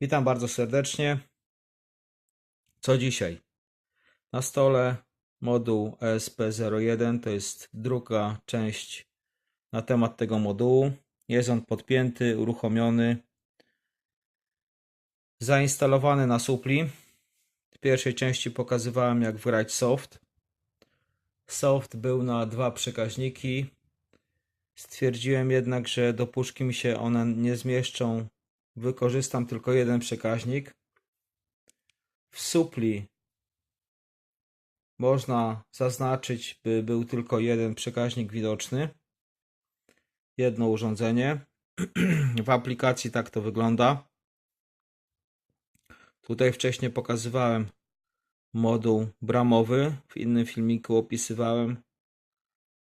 Witam bardzo serdecznie. Co dzisiaj? Na stole moduł ESP01 to jest druga część na temat tego modułu. Jest on podpięty, uruchomiony, zainstalowany na supli. W pierwszej części pokazywałem jak wgrać soft. Soft był na dwa przekaźniki. Stwierdziłem jednak, że do puszki mi się one nie zmieszczą. Wykorzystam tylko jeden przekaźnik. W supli można zaznaczyć, by był tylko jeden przekaźnik widoczny. Jedno urządzenie. W aplikacji tak to wygląda. Tutaj wcześniej pokazywałem moduł bramowy. W innym filmiku opisywałem.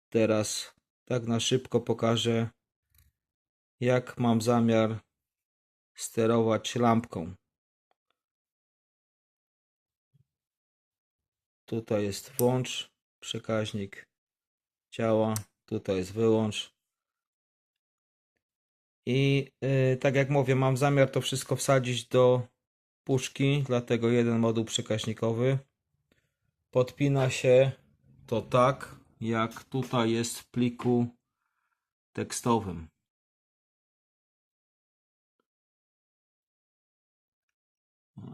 Teraz tak na szybko pokażę, jak mam zamiar sterować lampką. Tutaj jest włącz, przekaźnik działa, tutaj jest wyłącz. I yy, tak jak mówię, mam zamiar to wszystko wsadzić do puszki, dlatego jeden moduł przekaźnikowy. Podpina się to tak, jak tutaj jest w pliku tekstowym.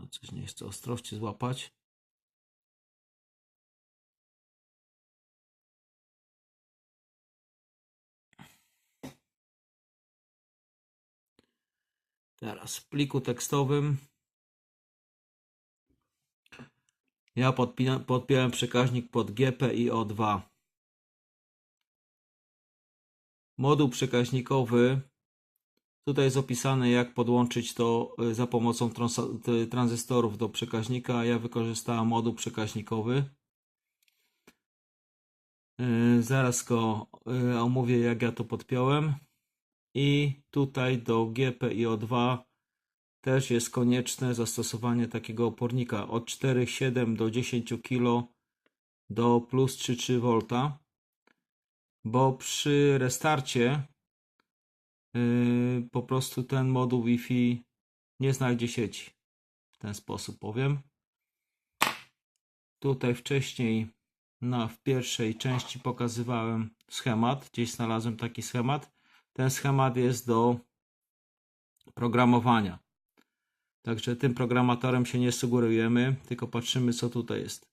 Coś nie chce ostrości złapać. Teraz w pliku tekstowym ja podpina, podpiąłem przekaźnik pod GPIO2. Moduł przekaźnikowy Tutaj jest opisane, jak podłączyć to y, za pomocą tranzystorów do przekaźnika. Ja wykorzystałem moduł przekaźnikowy. Y, zaraz go y, omówię, jak ja to podpiąłem. I tutaj do GPIO2 też jest konieczne zastosowanie takiego opornika od 4,7 do 10 kg do plus 3,3 V, bo przy restarcie po prostu ten moduł Wi-Fi nie znajdzie sieci. W ten sposób powiem. Tutaj wcześniej na, w pierwszej części pokazywałem schemat. Gdzieś znalazłem taki schemat. Ten schemat jest do programowania. Także tym programatorem się nie sugerujemy, tylko patrzymy co tutaj jest.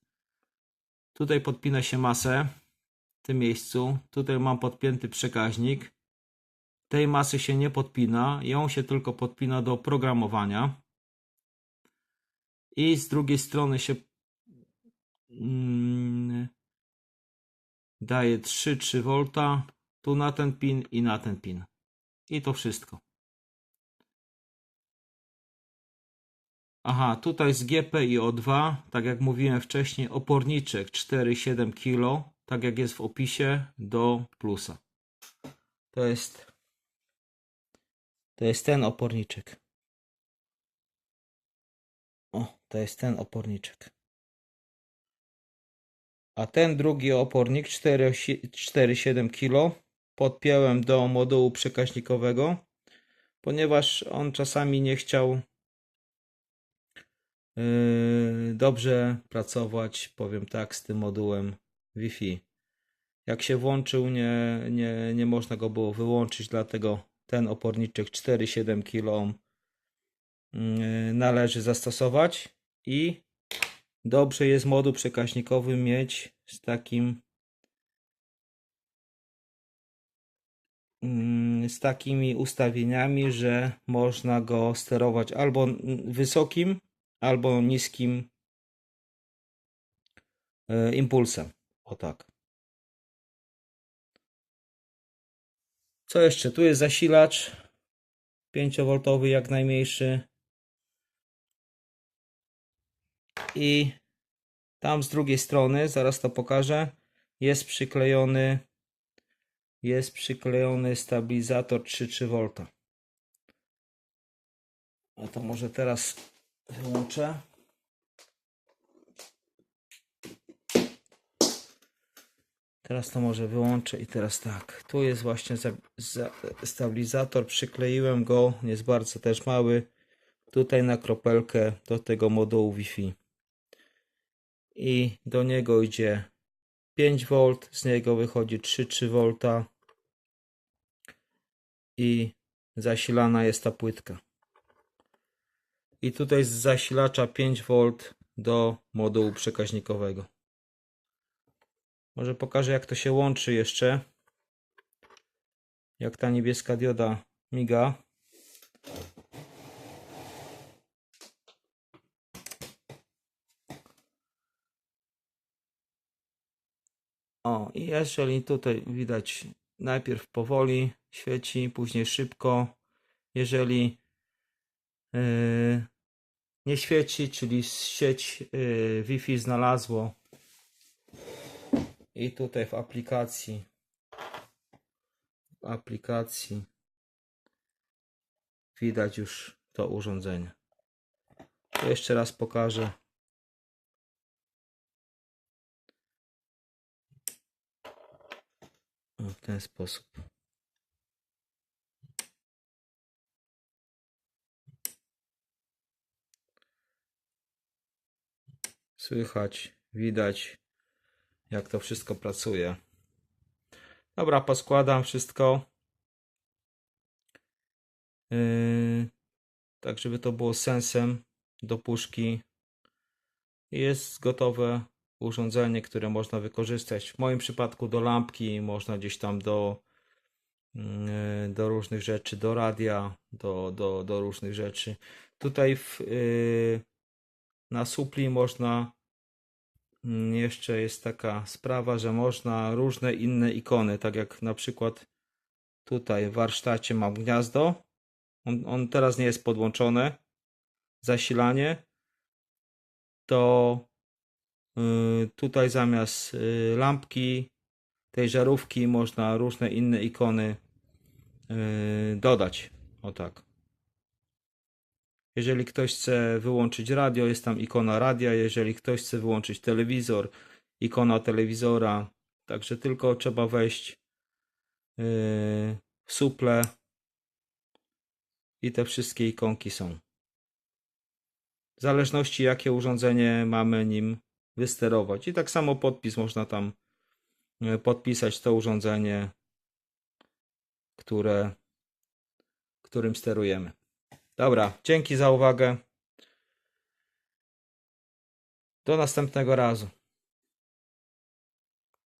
Tutaj podpina się masę w tym miejscu. Tutaj mam podpięty przekaźnik tej masy się nie podpina, ją się tylko podpina do programowania. I z drugiej strony się mm, daje 3,3 V tu na ten pin i na ten pin. I to wszystko. Aha, tutaj z GPIO2, tak jak mówiłem wcześniej, oporniczek 4,7 kg, tak jak jest w opisie, do plusa. To jest to jest ten oporniczek. O, to jest ten oporniczek. A ten drugi opornik 4,7 kg podpiąłem do modułu przekaźnikowego, ponieważ on czasami nie chciał yy, dobrze pracować, powiem tak, z tym modułem Wi-Fi. Jak się włączył, nie, nie, nie można go było wyłączyć, dlatego ten oporniczek 4,7 kg mm, należy zastosować i dobrze jest moduł przekaźnikowy mieć z takim mm, z takimi ustawieniami, że można go sterować albo wysokim, albo niskim e, impulsem. O tak. Co jeszcze? Tu jest zasilacz 5V jak najmniejszy. I tam z drugiej strony, zaraz to pokażę, jest przyklejony jest przyklejony stabilizator 3,3V. A to może teraz wyłączę. Teraz to może wyłączę i teraz tak. Tu jest właśnie za, za, stabilizator. Przykleiłem go. Jest bardzo też mały. tutaj na kropelkę do tego modułu Wi-Fi. I do niego idzie 5V, z niego wychodzi 3,3V i zasilana jest ta płytka. I tutaj z zasilacza 5V do modułu przekaźnikowego. Może pokażę jak to się łączy jeszcze. Jak ta niebieska dioda miga. O, i jeżeli tutaj widać najpierw powoli świeci, później szybko. Jeżeli yy, nie świeci, czyli sieć yy, Wi-Fi znalazło i tutaj w aplikacji w aplikacji widać już to urządzenie. To jeszcze raz pokażę. O, w ten sposób. Słychać, widać, jak to wszystko pracuje. Dobra, poskładam wszystko. Yy, tak, żeby to było sensem do puszki. Jest gotowe urządzenie, które można wykorzystać. W moim przypadku do lampki, można gdzieś tam do, yy, do różnych rzeczy, do radia, do, do, do różnych rzeczy. Tutaj w, yy, na supli można Jeszcze jest taka sprawa, że można różne inne ikony, tak jak na przykład tutaj w warsztacie mam gniazdo. On, on teraz nie jest podłączone. Zasilanie. To y, tutaj zamiast y, lampki tej żarówki można różne inne ikony y, dodać. O tak. Jeżeli ktoś chce wyłączyć radio, jest tam ikona radia. Jeżeli ktoś chce wyłączyć telewizor, ikona telewizora. Także tylko trzeba wejść yy, w suple i te wszystkie ikonki są. W zależności jakie urządzenie mamy nim wysterować. I tak samo podpis można tam yy, podpisać to urządzenie, które, którym sterujemy. Dobra, dzięki za uwagę. Do następnego razu.